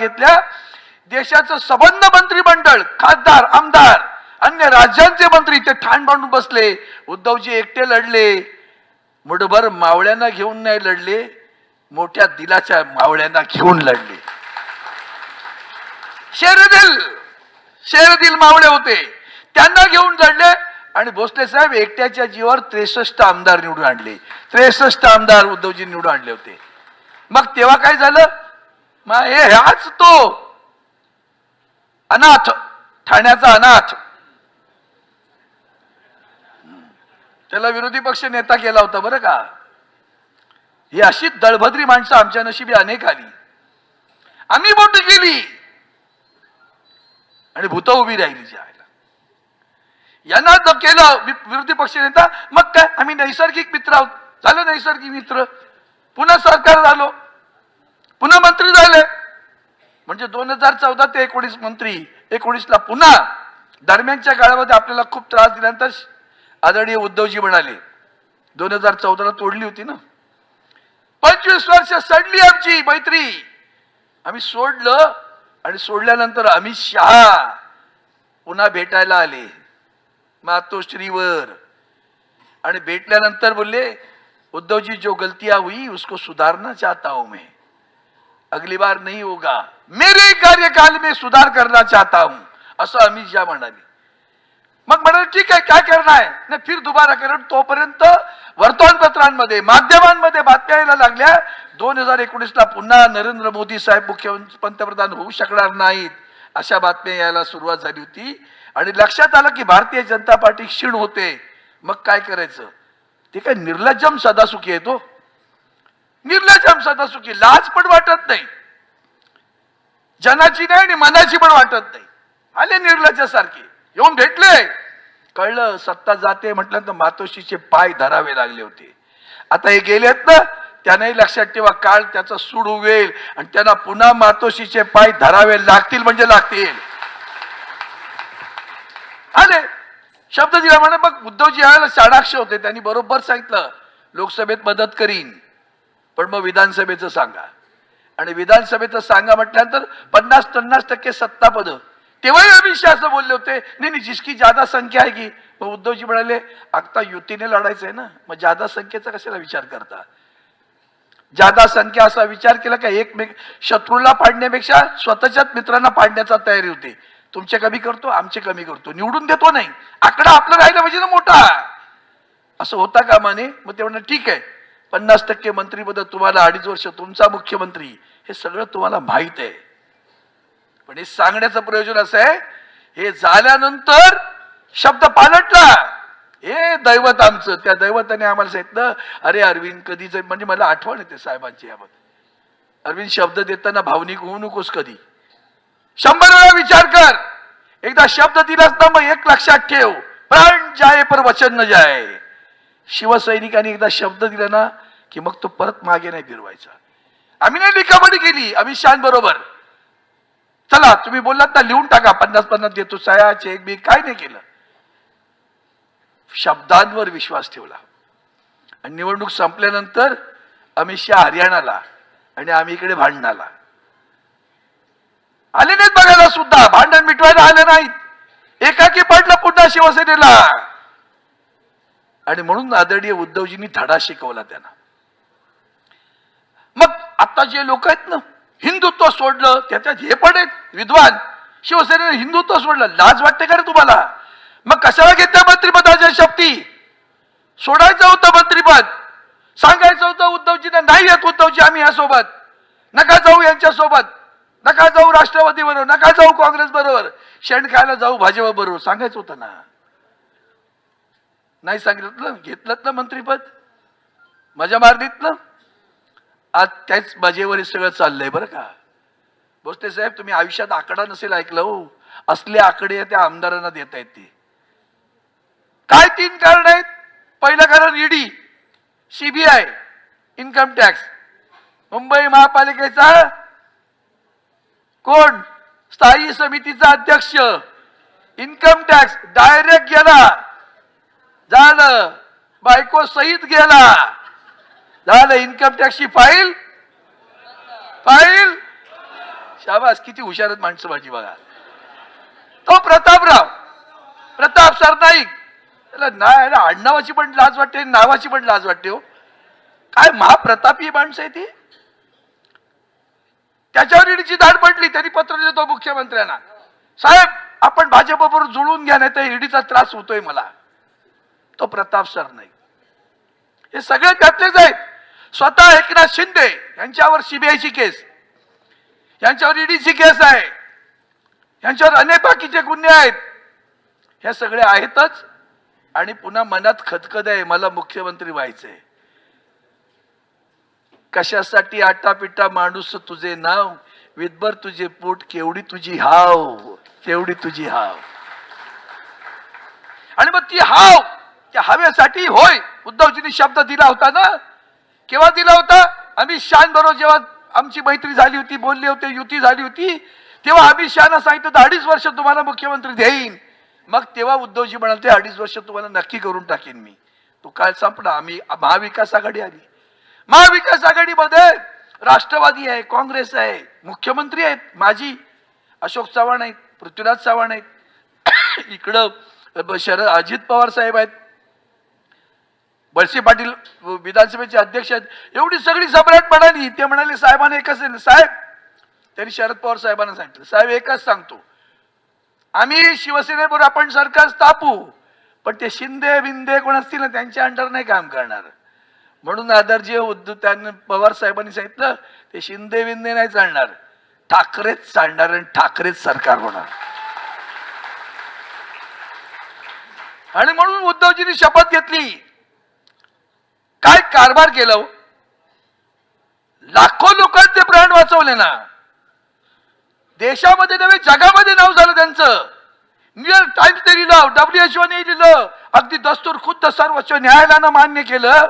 घेतल्या. देशाचं सबंध मंत्रिमंडळ खासदार आमदार अन्य राज्यांचे मंत्री ते ठाण बांधून बसले. उद्धवजी एकटे लढले. मुठभर मावळ्यांना घेऊन नाही लढले. मोठ्या दिलाच्या मावळ्यांना घेऊन लढले. शेरदिल शेरदिल मावळे होते. त्यांना घेऊन लढले आणि भोसले साहेब एकट्याच्या जीवावर त्रेसष्ट आमदार निवडून आणले. त्रेसष्ट आमदार उद्धवजी निवडून आणले होते. मग तेव्हा काय झालं? मग हे हाच तो अनाथ ठाण्याचा अनाथ. त्याला विरोधी पक्ष नेता केला होता बरं का? ही अशी दळभद्री माणसं आमच्या नशिबी अनेक आली. आम्ही बोट केली. आणि भूत उभी राहिली जी आयला यांना तर केलं विरोधी पक्ष नेता. मग काय? आम्ही नैसर्गिक मित्र आहोत. झालं नैसर्गिक मित्र. पुन्हा सरकार झालो. पुन्हा मंत्री झाले. म्हणजे दोन हजार चौदा ते एकोणीस मंत्री एकोणीसला पुन्हा दरम्यानच्या काळामध्ये आपल्याला खूप त्रास दिल्यानंतर आदरणीय उद्धवजी म्हणाले दोन हजार चौदाला तोडली होती ना. पंचवीस वर्ष सडली आमची मैत्री. आम्ही सोडलं आणि सोडल्यानंतर अमित शहा पुन्हा भेटायला आले. मातोश्रीवर. आणि भेटल्यानंतर बोलले उद्धवजी जो गलतियां हुई उसको सुधारना चाहता हूं मैं. अगली बार नहीं होगा। मेरे कार्यकाल में सुधार करना चाहता हूं। असं अमित म्हणाले. मग म्हणाले ठीक आहे काय करणार आहे? नाही फिर दुबारा कारण तोपर्यंत वर्तमानपत्रांमध्ये माध्यमांमध्ये बातम्या यायला लागल्या. दोन हजार एकोणीसला पुन्हा नरेंद्र मोदी साहेब मुख्यमंत्री पंतप्रधान होऊ शकणार नाहीत अशा बातम्या यायला सुरुवात झाली होती. आणि लक्षात आलं की भारतीय जनता पार्टी क्षीण होते. मग काय करायचं? ते काय निर्लज्जम सदासुखी येतो तो सदा सुखी लाज पण वाटत नाही. जनाची नाही आणि मनाची पण वाटत नाही. आले निर्लज्जासारखे येऊन भेटले. कळलं सत्ता जाते म्हटल्यानंतर मातोशीचे पाय धरावे लागले होते. आता हे गेलेत ना त्यांनाही लक्षात ठेवा काळ त्याचा सूड उगेल आणि त्यांना पुन्हा मातोशीचे पाय धरावे लागतील म्हणजे लागतील. आले. शब्द दिला म्हणे मग उद्धवजी यावेळेला चाणाक्ष होते. त्यांनी बरोबर सांगितलं लोकसभेत मदत करीन. पण मग विधानसभेचं सांगा. आणि विधानसभेचं सांगा म्हटल्यानंतर पन्नास पन्नास टक्के सत्तापद. तेव्हाही अमित शहा असं बोलले होते नाही नाही जिसकी ज्यादा संख्या आहे की. मग उद्धवजी म्हणाले आता युतीने लढायचं आहे ना मग ज्यादा संख्येचा कशाला विचार करता? ज्यादा संख्या असा विचार केला का एकमेक शत्रूला पाडण्यापेक्षा स्वतःच्याच मित्रांना पाडण्याचा तयारी होते. तुमचे कमी करतो आमचे कमी करतो. निवडून देतो नाही. आकडा आपलं राहिला पाहिजे ना मोठा. असं होता का माने मग ते म्हणणं ठीक आहे. पन्नास टक्के मंत्रीपद तुम्हाला अडीच वर्ष तुमचा मुख्यमंत्री हे सगळं तुम्हाला माहीत आहे. पण हे सांगण्याचं प्रयोजन असं आहे हे झाल्यानंतर शब्द पालटला. हे दैवत आमचं त्या दैवताने आम्हाला सांगितलं अरे अरविंद कधी जर म्हणजे मला आठवण येते साहेबांची यामध्ये अरविंद शब्द देताना भावनिक होऊ नकोस कधी. शंभर वेळा विचार कर. एकदा शब्द दिलास ना मग एक लक्षात ठेव. प्राण जाय पर वचन न जाय. शिवसैनिकांनी एकदा शब्द दिला ना की मग तो परत मागे नाही फिरवायचा. आम्ही नाही लिखापडी केली अमित शहा बरोबर. चला तुम्ही बोललात ना लिहून टाका पन्नास पन्नास देतो सह्या चेक बी काय नाही केलं. शब्दांवर विश्वास ठेवला. आणि निवडणूक संपल्यानंतर अमित शहा हरियाणाला आणि आम्ही इकडे भांडणाला. आले नाहीत बघायला सुद्धा भांडण मिटवायला आले नाहीत. एकाकी पडलं पुन्हा शिवसेनेला. आणि म्हणून आदरणीय उद्धवजींनी धडा शिकवला त्यांना. मग आता जे लोक आहेत ना हिंदुत्व सोडलं त्याच्यात हे पण आहेत विद्वान. शिवसेनेने हिंदुत्व सोडलं लाज वाटते का रे तुम्हाला? मग कशाला घेतल्या मंत्रिपदाच्या शक्ती? सोडायचं होतं मंत्रिपद. सांगायचं होतं उद्धवजींना नाही येत उद्धवजी आम्ही यासोबत. नका जाऊ यांच्यासोबत. नका जाऊ राष्ट्रवादी बरोबर नका जाऊ काँग्रेस बरोबर शेण खायला जाऊ भाजपा बरोबर सांगायचं होतं ना. नाही सांगितलं घेतलं ना मंत्रीपद? मजा मारलीत ना? आज त्याच मजेवर सगळं चाललंय बरं का? भोसले साहेब तुम्ही आयुष्यात आकडा नसेल ऐकलं हो. असले आकडे त्या आमदारांना देत आहेत ते. काय तीन कारण आहेत? पहिलं कारण ED CBI income tax Mumbai महापालिकेचा कोण? स्थायी समितीचा अध्यक्ष. इन्कम टॅक्स डायरेक्ट गेला झालं. बायको सहित गेला. झालं इन्कम टॅक्सची फाईल फाईल शाबास किती हुशार आहेत माणसं माझी बघा. तो प्रतापराव. प्रताप सरनाईक. त्याला नाही आडनावाची पण लाज वाटते नावाची पण लाज वाटते हो. काय महाप्रतापी माणसं आहे ती? त्याच्यावर ईडीची दाट पडली त्यांनी पत्र दिलं तो मुख्यमंत्र्यांना. साहेब आपण भाजपबरोबर जुळून घ्या नाही तर ईडीचा त्रास होतोय मला. तो प्रताप सर नाही. हे सगळे त्यातलेच आहेत. स्वतः एकनाथ शिंदे यांच्यावर सीबीआयची केस. यांच्यावर ईडीची केस आहे. यांच्यावर अनेक बाकीचे गुन्हे आहेत. हे सगळे आहेतच. आणि पुन्हा मनात खदखद आहे मला मुख्यमंत्री व्हायचंय. कशासाठी आटापिटा माणूस तुझे नाव? विदभर तुझे पोट केवढी तुझी हाव? केवढी तुझी हाव? आणि मग ती हाव त्या हवेसाठी होय उद्धवजींनी शब्द दिला होता ना? केव्हा दिला होता? अमित शहा बरोबर जेव्हा आमची मैत्री झाली होती बोलले होते युती झाली होती तेव्हा अमित शहाना सांगितलं होतं अडीच वर्ष तुम्हाला मुख्यमंत्री देईन. मग तेव्हा उद्धवजी म्हणाले अडीच वर्ष तुम्हाला नक्की करून टाकेन मी. तो काय संपला आम्ही महाविकास आघाडी आली. महाविकास आघाडीमध्ये राष्ट्रवादी आहे काँग्रेस आहे मुख्यमंत्री आहेत माजी अशोक चव्हाण आहेत पृथ्वीराज चव्हाण आहेत. इकडं ब- शरद अजित पवार साहेब आहेत. बळसे पाटील विधानसभेचे अध्यक्ष आहेत. एवढी सगळी सम्राट म्हणाली. ते म्हणाले साहेबांना एकच साहेब त्यांनी शरद पवार साहेबांना सांगितलं. साहेब एकच सांगतो. आम्ही शिवसेनेबरोबर आपण सरकार स्थापू पण ते शिंदे बिंदे कोण असतील ना त्यांच्या अंडर नाही काम करणार. म्हणून आदरजी उद्धव त्यांनी पवार साहेबांनी सांगितलं ते शिंदे बिंदे नाही चालणार. ठाकरेच चालणार आणि ठाकरेच सरकार होणार. आणि म्हणून उद्धवजींनी शपथ घेतली. काय कारभार केलं? लाखो लोकांचे प्राण वाचवले ना. देशामध्ये नव्हे जगामध्ये नाव झालं त्यांचं. न्यूयॉर्क टाइम्सने लिहिलं डब्ल्यूएचओने लिहिलं. अगदी दस्तूर खुद्द सर्वोच्च न्यायालयानं मान्य केलं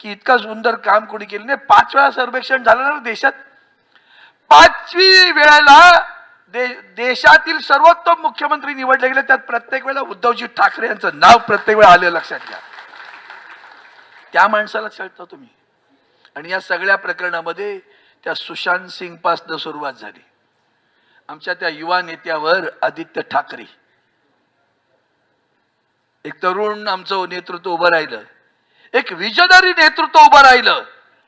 की इतकं सुंदर काम कोणी केलं नाही. पाच वेळा सर्वेक्षण झालं ना देशात. पाचवी वेळेला दे, देशातील सर्वोत्तम मुख्यमंत्री निवडले गेले. त्यात प्रत्येक वेळेला उद्धवजी ठाकरे यांचं नाव प्रत्येक वेळा आलं लक्षात घ्या. त्या माणसाला छळता तुम्ही. आणि या सगळ्या प्रकरणामध्ये त्या सुशांत सिंग पासनं सुरुवात झाली. आमच्या त्या युवा नेत्यावर आदित्य ठाकरे. एक तरुण आमचं नेतृत्व उभं राहिलं. एक विजनरी नेतृत्व उभं राहिलं.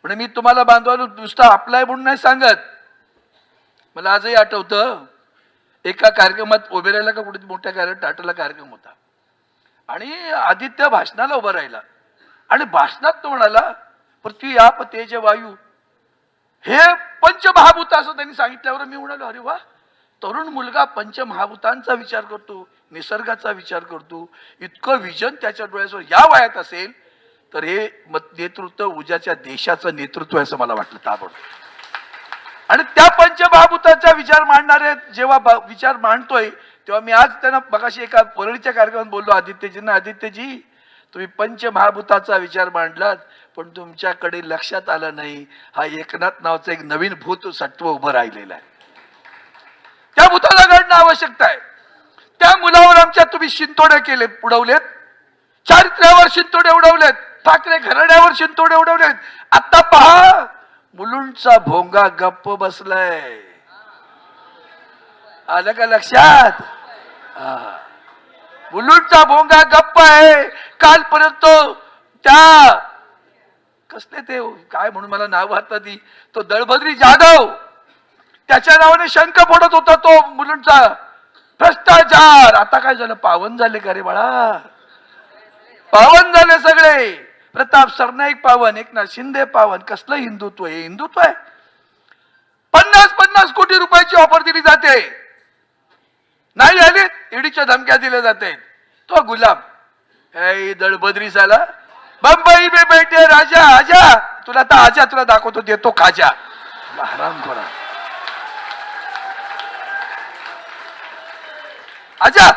म्हणजे मी तुम्हाला बांधवाला नुसतं आपलाय म्हणून नाही सांगत. मला आजही आठवतं एका कार्यक्रमात उभे राहिला का कुठे मोठ्या कार्यक्रम टाटाला कार्यक्रम होता. आणि आदित्य भाषणाला उभा राहिला. आणि भाषणात तो म्हणाला पृथ्वी आप तेज वायू हे पंचमहाभूत असं त्यांनी सांगितल्यावर मी म्हणालो अरे वा तरुण मुलगा पंचमहाभूतांचा विचार करतो निसर्गाचा विचार करतो. इतकं विजन त्याच्या डोळ्यासमोर या वयात असेल तर हे मत- नेतृत्व उद्याच्या देशाचं नेतृत्व आहे असं मला वाटलं ताबड आणि त्या पंचमहाभूताचा विचार मांडणारे जेव्हा विचार मांडतोय तेव्हा मी आज त्यांना मगाशी एका परळीच्या कार्यक्रमात बोललो आदित्यजींना आदित्यजी तुम्ही पंचमहाभूताचा विचार मांडलात पण तुमच्याकडे लक्षात आलं नाही. हा एकनाथ नावाचं एक नवीन भूत सत्व उभं राहिलेलं आहे. त्या भूताला घडणं आवश्यकता आहे. त्या मुलावर आमच्या तुम्ही शिंतोडे केले उडवलेत. चारित्र्यावर शिंतोडे उडवलेत. ठाकरे घराण्यावर शिंतोडे उडवलेत. आता पहा मुलुंडचा भोंगा गप्प बसलाय. आलं का लक्षात? हा. मुलुंडचा भोंगा गप्प आहे. कालपर्यंत त्या कसले ते काय म्हणून मला नाव हातात ती तो दळभद्री जाधव त्याच्या नावाने शंख फोडत होता तो मुलुंडचा भ्रष्टाचार. आता काय झालं? पावन झाले का रे बाळा? पावन झाले सगळे. प्रताप सरनाईक पावन एकनाथ शिंदे पावन. कसलं हिंदुत्व हे हिंदुत्व आहे. पन्नास पन्नास कोटी रुपयाची ऑफर दिली जाते. नाही झाले ईडीच्या धमक्या दिल्या जाते. तो गुलाम. हे दळबद्री बंबई बे बैठे राजा आजा. तुला तर आजा तुला दाखवतो देतो खाजा. हराम खोरा. आजा.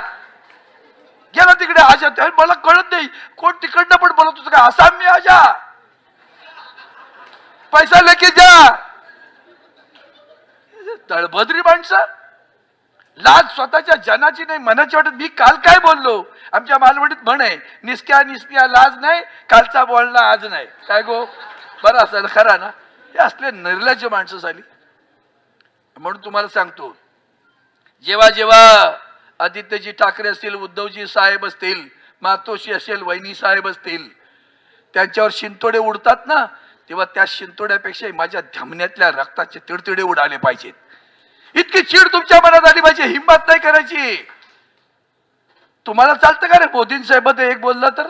गेला तिकडे आजा. त्या मला कळत नाही. कोण तिकडनं पण बोलत होतं का? असा मी आजा. पैसा लेके जा. तळभद्री माणसं. लाज स्वतःच्या जनाची नाही मनाची वाटत मी काल काय बोललो? आमच्या मालवणीत म्हण आहे निसक्या निसक्या लाज नाही कालचा बोलणं आज नाही. काय गो? बरं असेल खरा ना? हे असले निर्लज्ज माणसं झाली. म्हणून तुम्हाला सांगतो जेव्हा जेव्हा आदित्यजी ठाकरे असतील उद्धवजी साहेब असतील मातोशी असेल वहिनी साहेब असतील त्यांच्यावर शिंतोडे उडतात ना तेव्हा त्या शिंतोड्यापेक्षा माझ्या धमन्यातल्या रक्ताचे तिडतिडे उडाले पाहिजेत. इतकी चीड तुमच्या मनात आली पाहिजे हिंमत नाही करायची. तुम्हाला चालतं का रे मोदीं साहेब एक बोललं तर?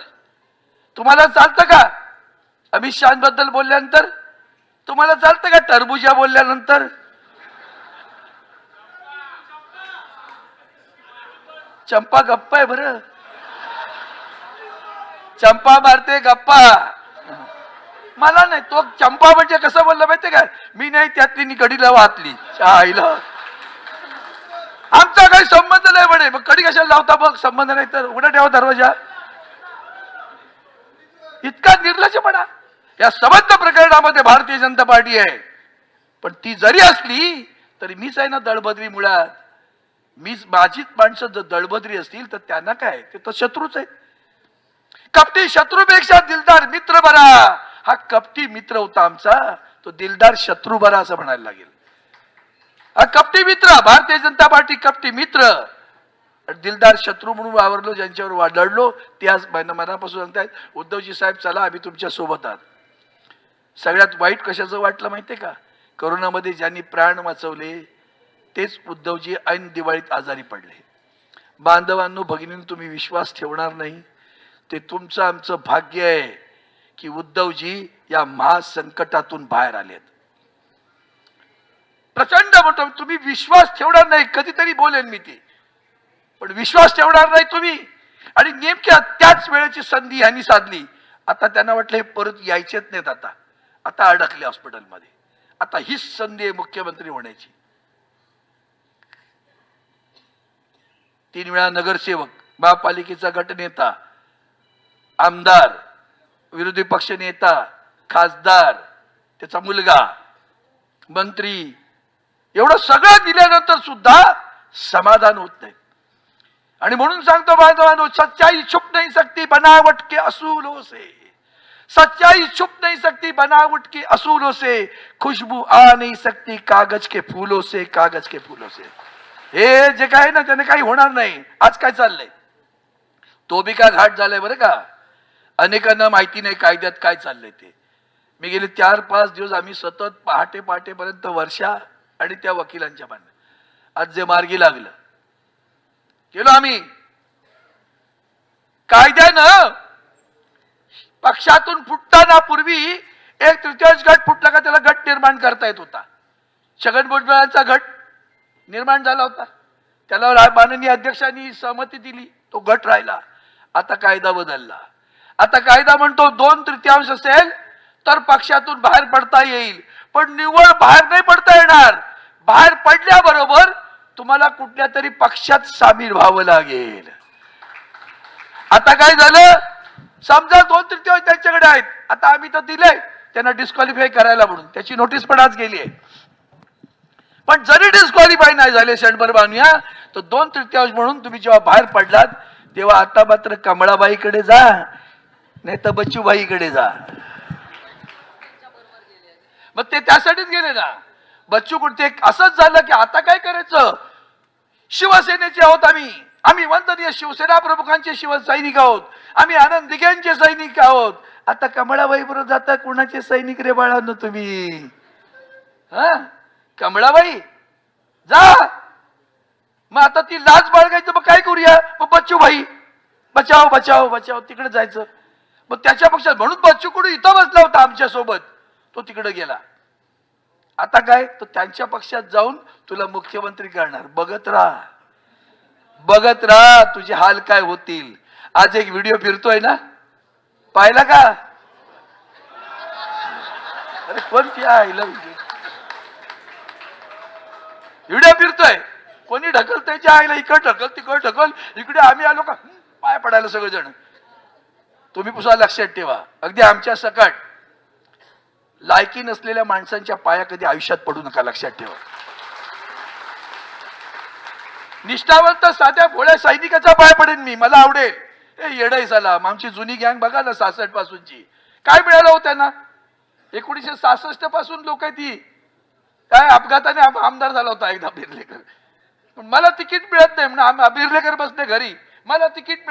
तुम्हाला चालतं का? अमित शहाबद्दल बोलल्यानंतर? तुम्हाला चालतं का टरबुजा बोलल्यानंतर? चंपा गप्पा आहे बरं. चंपा मारते गप्पा. मला नाही तो चंपा म्हणजे कसं बोललं माहितीये का मी नाही त्यातली नी कडीला वाहतली. आईला आमचा काही संबंध नाही म्हणे. मग कडी कशाला लावता बघ. संबंध नाही तर उघडा ठेवा दरवाजा. इतका निर्लक्षपणा या संबंध प्रकरणामध्ये भारतीय जनता पार्टी आहे. पण ती जरी असली तरी मीच आहे ना दळबद्री मुळात. मीच माझीच माणसं जर दळबद्री असतील तर त्यांना काय? ते तर शत्रूच आहेत. कपटी शत्रूपेक्षा दिलदार मित्र बरा. हा कपटी मित्र होता आमचा. तो दिलदार शत्रू बरा असं म्हणायला लागेल. कपटी मित्र भारतीय जनता पार्टी कपटी मित्र. दिलदार शत्रू म्हणून वावरलो ज्यांच्यावर वा- लढलो ते आज मनापासून सांगतायत उद्धवजी साहेब चला आम्ही तुमच्यासोबत आहात. सगळ्यात वाईट कशाचं वाटलं माहितीये का? करोनामध्ये ज्यांनी प्राण वाचवले तेच उद्धवजी ऐन दिवाळीत आजारी पडले. बांधवांनो भगिनींनो तुम्ही विश्वास ठेवणार नाही. ते तुमचं आमचं भाग्य आहे की उद्धवजी या महासंकटातून बाहेर आलेत. प्रचंड म्हणतो तुम्ही विश्वास ठेवणार नाही कधीतरी बोलेन मी ते. पण विश्वास ठेवणार नाही तुम्ही. आणि नेमक्या त्याच वेळेची संधी ह्यांनी साधली. आता त्यांना वाटलं हे परत यायचेच नाहीत आता. आता अडकले हॉस्पिटलमध्ये. आता हीच संधी आहे मुख्यमंत्री होण्याची. तीन वेळा नगरसेवक महापालिकेचा गटनेता आमदार विरोधी पक्ष नेता खासदार त्याचा मुलगा मंत्री एवढं सगळं दिल्यानंतर सुद्धा समाधान होत नाही. आणि म्हणून सांगतो बांधवांनो सच्चाई छुप नाही सकती बनावट के असूलों से सच्चाई छुप नहीं सकती बनावट के असूलों से खुशबू आ नहीं सकती कागज के फूलों से कागज के फूलों से हे जे काय ना त्याने काही होणार नाही. आज काय चाललंय? तो बी का घाट झालाय बरं का? अनेकांना माहिती नाही कायद्यात काय चाललंय ते. मी गेले चार पाच दिवस आम्ही सतत पहाटे पहाटेपर्यंत वर्षा आणि त्या वकिलांच्या भांडण. आज जे मार्गी लागलं. गेलो आम्ही. कायद्यानं पक्षातून फुटताना पूर्वी एक तृतीयांश गट फुटला का त्याला गट निर्माण करता येत होता. छगन भुजबळांचा गट निर्माण झाला होता. त्याला माननीय अध्यक्षांनी सहमती दिली. तो गट राहिला. आता कायदा बदलला. आता कायदा म्हणतो दोन तृतीयांश असेल तर पक्षातून बाहेर पडता येईल. पण निव्वळ बाहेर नाही पडता येणार. बाहेर पडल्याबरोबर तुम्हाला कुठल्या तरी पक्षात सामील व्हावं लागेल. आता काय झालं? समजा दोन तृतीयांश त्यांच्याकडे आहेत. आता आम्ही तर दिले त्यांना डिस्क्वालिफाय करायला म्हणून. त्याची नोटीस पण आज गेली आहे. पण जरी डिस्क्वालिफाय नाही झाले शेणभर बांधूया तर दोन तृतीयांश म्हणून तुम्ही जेव्हा बाहेर पडलात तेव्हा आता मात्र कमळाबाईकडे जा नाही तर बच्चूबाईकडे जा. मग ते त्यासाठीच गेले ना? बच्चू कुठे असंच झालं की आता काय करायचं? शिवसेनेचे आहोत आम्ही. आम्ही वंदनीय शिवसेना प्रमुखांचे शिवसैनिक आहोत. आम्ही आनंद दिघ्यांचे सैनिक आहोत. आता कमळाबाई बरोबर जाता कुणाचे सैनिक रे बाळांनो तुम्ही? हा? कमळाबाई जा. मग आता ती लाज बाळगायचं मग काय करूया? मग बच्चू भाई बचाव बचाव बचाव. तिकडे जायचं. मग त्याच्या पक्षात म्हणून बच्चू कुठे इथं बसला होता आमच्यासोबत तो तिकडे गेला. आता काय? तो त्यांच्या पक्षात जाऊन तुला मुख्यमंत्री करणार. बघत राहा. बघत राहा तुझे हाल काय होतील. आज एक व्हिडिओ फिरतोय ना? पाहिला का? अरे कोणती आईला व्हिडिओ फिरतोय. कोणी ढकलतोय त्या आईला? इकड ढकल तिकड ढकल. इकडे आम्ही आलो का? पाय पडायला सगळेजण. तुम्ही पुसा लक्षात ठेवा. अगदी आमच्या सकट. लायकी नसलेल्या माणसांच्या पाया कधी आयुष्यात पडू नका लक्षात ठेवा. निष्ठावंत साध्या भोळ्या सैनिकाचा पाय पडेन मी मला आवडेल. ए येडाई झाला आमची जुनी गँग बघा ना सासष्ट पासूनची. काय मिळालं हो त्यांना? एकोणीशे सहासष्टपासून लोक ती काय अपघाताने आमदार झाला होता एकदा बिर्लेकर पण मला तिकीट मिळत नाही म्हणून आम्ही बिर्लेकर बसले घरी. मला तिकीट मिळत